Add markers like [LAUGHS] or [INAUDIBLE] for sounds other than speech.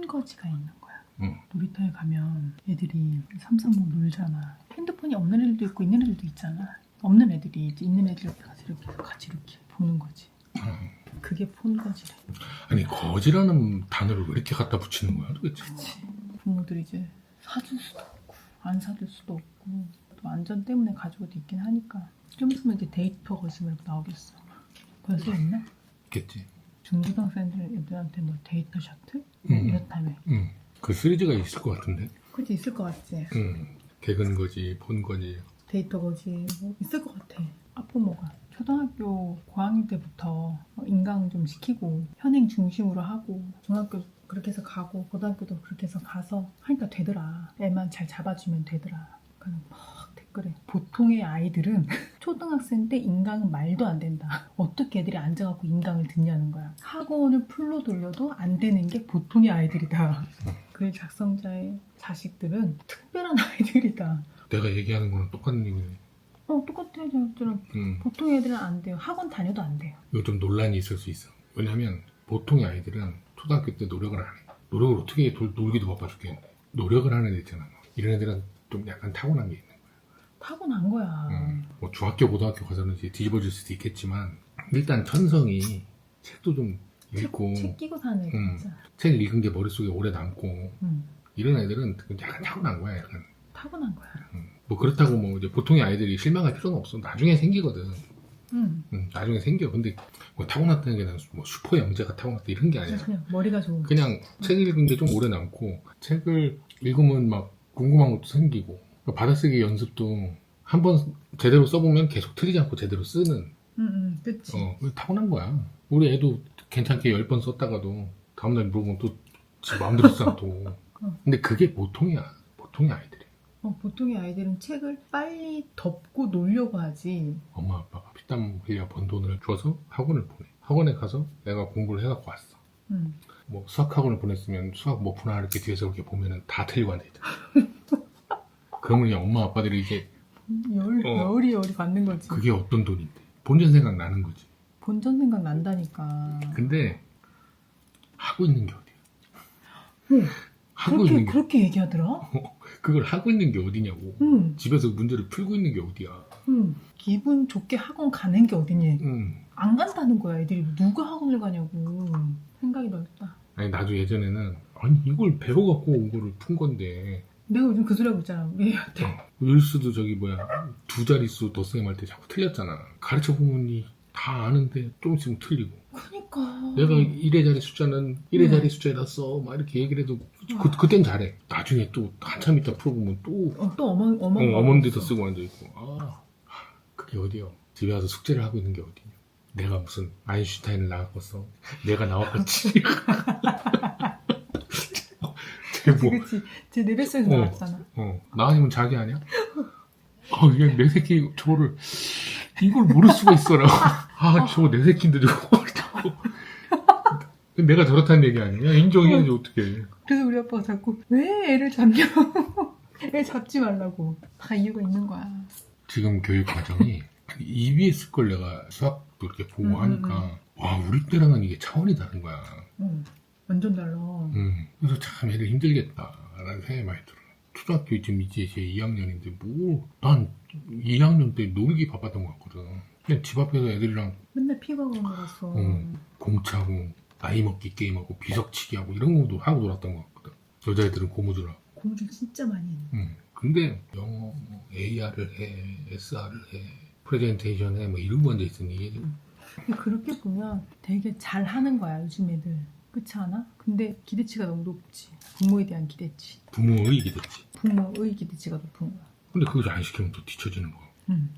폰거지가 있는 거야. 응. 놀이터에 가면 애들이 삼삼오오 놀잖아. 핸드폰이 없는 애들도 있고 있는 애들도 있잖아. 없는 애들이 이제 있는 애들 같이 이렇게 같이 이렇게 보는 거지. 그게 폰 거지래. 아니 거지라는 단어를 왜 이렇게 갖다 붙이는 거야 도대체? 그치. 부모들이 이제 사줄 수도 없고 안 사줄 수도 없고 또 안전 때문에 가지고도 있긴 하니까 좀 있으면 이제 데이터 거짓말 나오겠어. 벌써 있나? 있겠지. 중고등학생들 애들한테 뭐 데이터 셔틀? 음. 이렇다며. 응. 그 시리즈가 있을 것 같은데. 그치 있을 것 같지. 응. 개근 거지, 본 거지. 데이터 거지 뭐 있을 것 같아. 아프모가 초등학교 고학년 때부터 인강 좀 시키고 현행 중심으로 하고 중학교 그렇게 해서 가고 고등학교도 그렇게 해서 가서 하니까 되더라. 애만 잘 잡아주면 되더라. 그냥 막 댓글에 보통의 아이들은 [LAUGHS] 초등학생 때 인강은 말도 안 된다. [LAUGHS] 어떻게 애들이 앉아갖고 인강을 듣냐는 거야. 학원을 풀로 돌려도 안 되는 게 보통의 아이들이다. [LAUGHS] 글 작성자의 자식들은 특별한 [LAUGHS] 아이들이다. 내가 얘기하는 거랑 똑같은 얘기네. 어 똑같아요 저들은 응. 보통 애들은 안 돼요 학원 다녀도 안 돼요 이거 좀 논란이 있을 수 있어. 왜냐면 보통의 아이들은 초등학교 때 노력을 안 해. 노력을 어떻게 해? 돌, 놀기도 바빠 죽겠는데. 노력을 하는 애 있잖아. 이런 애들은 좀 약간 타고난 게 있는 거야. 타고난 거야 응. 뭐 중학교, 고등학교 가서는 이제 뒤집어질 수도 있겠지만 일단 천성이 책도 좀 읽고 책, 책 끼고 사는 애들 음. 진짜 책 읽은 게 머릿속에 오래 남고 응. 이런 애들은 약간 타고난 거야. 약간. 타고난 거야 응. 뭐 그렇다고 뭐 이제 보통의 아이들이 실망할 필요는 없어. 나중에 생기거든. 응. 응, 나중에 생겨. 근데 뭐 타고났다는 게뭐 슈퍼 영재가 타고났다 이런 게 아니야. 그냥 머리가 좋은 그냥 책 읽은 게 좀 오래 남고 책을 읽으면 막 궁금한 것도 생기고 받아쓰기 연습도 한 번 제대로 써보면 계속 틀리지 않고 제대로 쓰는 응응 그치 어 타고난 거야. 우리 애도 괜찮게 열 번 썼다가도 다음날 물어보면 또지 마음대로 쓰잖아 또. [LAUGHS] 어. 근데 그게 보통이야. 보통의 아이들이. 어, 보통의 아이들은 책을 빨리 덮고 놀려고 하지 엄마 아빠가 피땀 흘려 번 돈을 줘서 학원을 보내. 학원에 가서 내가 공부를 해갖고 왔어. 응. 뭐 수학 학원을 보냈으면 수학 뭐 푸나 이렇게 뒤에서 이렇게 보면은 다 틀리고 앉아있잖아. [LAUGHS] 그러면 이제 엄마 아빠들이 이제 열, 어. 열이 열이 받는 거지 그게 어떤 돈인데 본전 생각 나는 거지. 본전 생각 난다니까 근데 하고 있는 게 어디야? 응. 하고 그렇게 있는 게 그렇게 얘기하더라 그걸 하고 있는 게 어디냐고. 응. 집에서 문제를 풀고 있는 게 어디야? 응. 기분 좋게 학원 가는 게 어디니 응. 안 간다는 거야 애들이 누가 학원을 가냐고 생각이 넓다 아니 나도 예전에는 아니 이걸 배워갖고 온 거를 푼 건데 내가 요즘 그 소리 하고 있잖아 우리 애한테 어, 일수도 저기 뭐야 두 자릿수 덧셈 할때 자꾸 틀렸잖아. 가르쳐 보면 다 아는데 좀 있으면 틀리고. 그니까 내가 1의 자리 숫자는 1의 음. 자리 숫자에다 써. 막 이렇게 얘기를 해도 그, 그땐 잘해. 나중에 또 한참 있다 풀어보면 또 어, 또 어머 어머 어, 어머니도 쓰고 앉아있고. 아, 그게 어디야. 집에 와서 숙제를 하고 있는 게 어디냐. 내가 무슨 아인슈타인을 나왔겠어. 내가 나왔겠지. [LAUGHS] [LAUGHS] 쟤 뭐, 그치 제 내뱃속에서 어. 나왔잖아 어, 나 아니면 자기 아니야? 아, 그냥 내 새끼 저거를, 이걸 모를 수가 있어라고. 아, 저거 내 새끼인데 저거. 저거. 내가 저렇다는 얘기 아니야? 인정해야지, 어떡해. 그래서 우리 아빠가 자꾸 왜 애를 잡냐 [LAUGHS] 애 잡지 말라고 다 이유가 있는 거야 지금 교육 과정이 EBS 걸 내가 수학도 이렇게 보고 음, 하니까, 와, 우리 때랑은 이게 차원이 다른 거야. 응 완전 달라 음, 그래서 참 애들 힘들겠다라는 생각이 많이 들어. 초등학교 지금 이제 제 2학년인데 뭐, 난 2학년 때 놀기 바빴던 것 같거든. 그냥 집 앞에서 애들이랑 맨날 피가 오는 거라서 응. 공차고, 나이 먹기 게임하고, 비석치기 하고, 이런 것도 하고 놀았던 것 같거든. 여자애들은 고무줄하고. 고무줄 진짜 많이 했네 응. 근데 영어, 뭐 AR을 해, SR을 해, 프레젠테이션 해, 뭐 이런 거 앉아 있으니, 근데 그렇게 보면 되게 잘하는 거야 요즘 애들 그렇지 않아? 근데 기대치가 너무 높지 부모에 대한 기대치 부모의 이기겠지. 부모의 기대치가 높은 거야 근데 그걸 안 시키면 또 뒤처지는 거. 응.